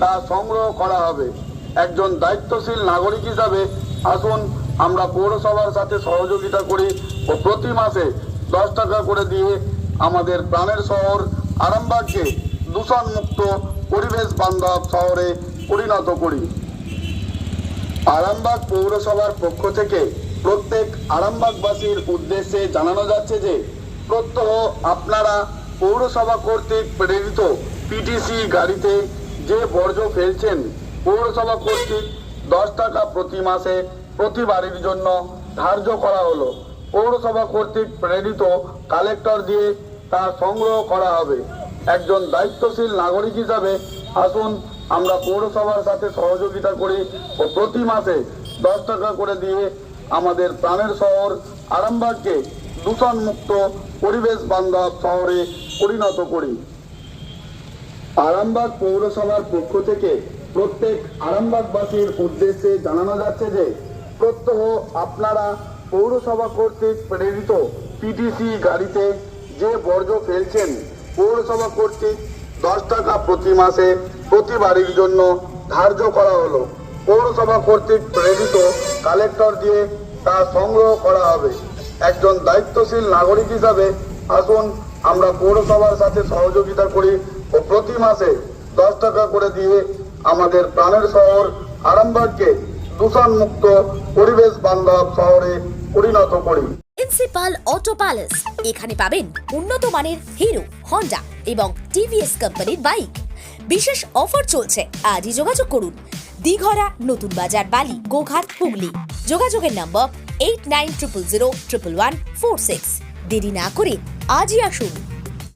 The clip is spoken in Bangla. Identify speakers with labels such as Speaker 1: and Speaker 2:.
Speaker 1: তা সংগ্রহ করা হবে। একজন দায়িত্বশীল নাগরিক হিসাবে আসুন, আমরা পৌরসভার সাথে সহযোগিতা করি ও প্রতি মাসে দশ টাকা করে দিয়ে আমাদের প্রাণের শহর আরামবাগকে দূষণমুক্ত পরিবেশ বান্ধব শহরে পরিণত করি। আরামবাগ পৌরসভার পক্ষ থেকে প্রত্যেক আরামবাগবাসীর উদ্দেশ্যে জানানো যাচ্ছে যে, প্রত্যহ আপনারা পৌরসভা কর্তৃক প্রেরিত পিটিসি গাড়িতে যে বর্জ্য ফেলছেন পৌরসভা কর্তৃক দশ টাকা প্রতি মাসে প্রতি বাড়ির জন্য ধার্য করা হলো। পৌরসভা কর্তৃক প্রেরিত কালেক্টর দিয়ে তা সংগ্রহ করা হবে। একজন দায়িত্বশীল নাগরিক হিসাবে আসুন, আমরা পৌরসভার সাথে সহযোগিতা করি ও প্রতি মাসে দশ টাকা করে দিয়ে আমাদের প্রাণের শহর আরামবাগকে দূষণমুক্ত পরিবেশ বান্ধব শহরে পরিণত করি। আরামবাগ পৌরসভার পক্ষ থেকে প্রত্যেক আরামবাগবাসীর উদ্দেশ্যে জানানো যাচ্ছে যে, প্রত্যহ আপনারা পৌরসভা কর্তৃক প্রেরিত পিটিসি গাড়িতে যে বর্জ্য ফেলছেন, পৌরসভা কর্তৃক দশ টাকা প্রতি মাসে প্রতি বাড়ির জন্য ধার্য করা হলো। পৌরসভা কর্তৃক প্রেরিত কালেক্টর দিয়ে তা সংগ্রহ করা হবে। একজন দায়িত্বশীল নাগরিক হিসাবে আসুন, আমরা পৌরসভার সাথে সহযোগিতা করি। প্রতি মাসে দশ টাকা করে দিয়ে আমাদের প্রাণের শহর আরামবাগকে দূষণমুক্ত পরিবেশ বান্ধব শহরে পরিণত করি।
Speaker 2: প্রিন্সিপাল অটো প্যালেস এখানে পাবেন উন্নত মানের হিরো হন্ডা এবং টিভিএস কোম্পানির বাইক। বিশেষ অফার চলছে, আজই যোগাযোগ করুন। দিঘরা, নতুন বাজার, বালি, গোঘাট, হুগলি। যোগাযোগের নম্বর eight nine triple zero triple one four six দেরি না করে আজই আসুন।